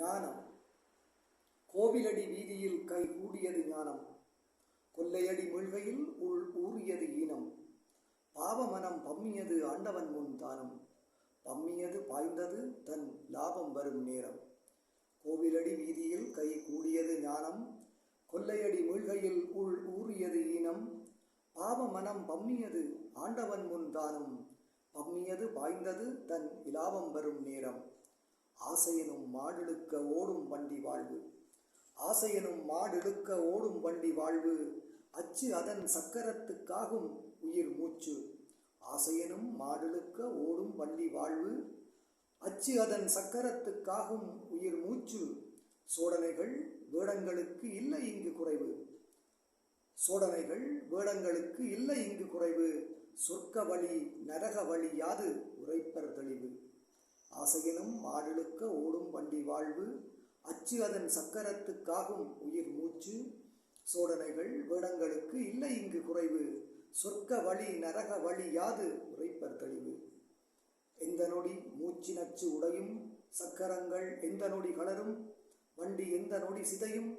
ஞானம். கோவிலடி வீதியில் கை கூடியது ஞானம். கொல்லையடி மீழ்கையில் உள் ஊறியது ஈனம். பாவமனம் பம்மியது ஆண்டவன் முன் தானம். பம்மியது பாய்ந்தது தன் லாபம் வரும் நேரம். கோவிலடி வீதியில் கை கூடியது ஞானம். கொல்லையடி மீழ்கையில் உள் ஊறியது ஈனம். பாவமனம் பம்மியது ஆண்டவன் முன் தானம். பம்மியது பாய்ந்தது தன் இலாபம் வரும் நேரம். ஆசையனும் மாடிழுக்க ஓடும் வண்டி வாழ்வு. ஆசையனும் மாடெடுக்க ஓடும் வண்டி வாழ்வு. அச்சு அதன் சக்கரத்துக்காகும் உயிர் மூச்சு. ஆசையனும் மாடிழுக்க ஓடும் வண்டி வாழ்வு. அச்சு அதன் சக்கரத்துக்காகும் உயிர் மூச்சு. சோடனைகள் வேடங்களுக்கு இல்லை இங்கு குறைவு. சோடனைகள் வேடங்களுக்கு இல்லை இங்கு குறைவு. சொர்க்க வழி நரக வழி யாது உரைப்பர் தெளிவு. ஆசையினும் மாடிழுக்க ஓடும் வண்டி வாழ்வு அச்சு அதன் சக்கரத்துக்காகும் உயிர் மூச்சு சோடனைகள் வேடங்களுக்கு இல்லை இங்கு குறைவு சொர்க்க வழி நரக வழி யாது உரைப்பர் தெளிவு. எந்த நொடி மூச்சு நச்சு உடையும் சக்கரங்கள் எந்த நொடி கலரும் வண்டி எந்த நொடி சிதையும்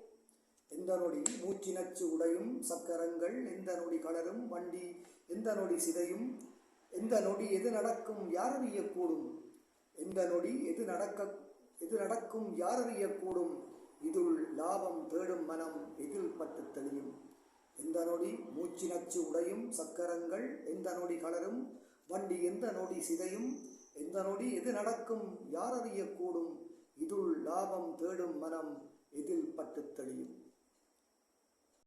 எந்த நொடி மூச்சு நச்சு உடையும் சக்கரங்கள் எந்த நொடி கலரும் வண்டி எந்த நொடி சிதையும் எந்த நொடி எது நடக்கும் யார் அறியக்கூடும் எந்த நொடி எது நடக்க எது நடக்கும் யார் அறியக்கூடும்? இதுள் லாபம் தேடும் மனம் எதில் பட்டு தெளியும்? எந்த நொடி மூச்சு நச்சு உடையும் சக்கரங்கள்? எந்த நொடி கலரும்? வண்டி எந்த நொடி சிதையும்? எந்த நொடி எது நடக்கும்? யார் அறியக்கூடும்? இதுள் லாபம் தேடும் மனம் எதில் பட்டு தெளியும்?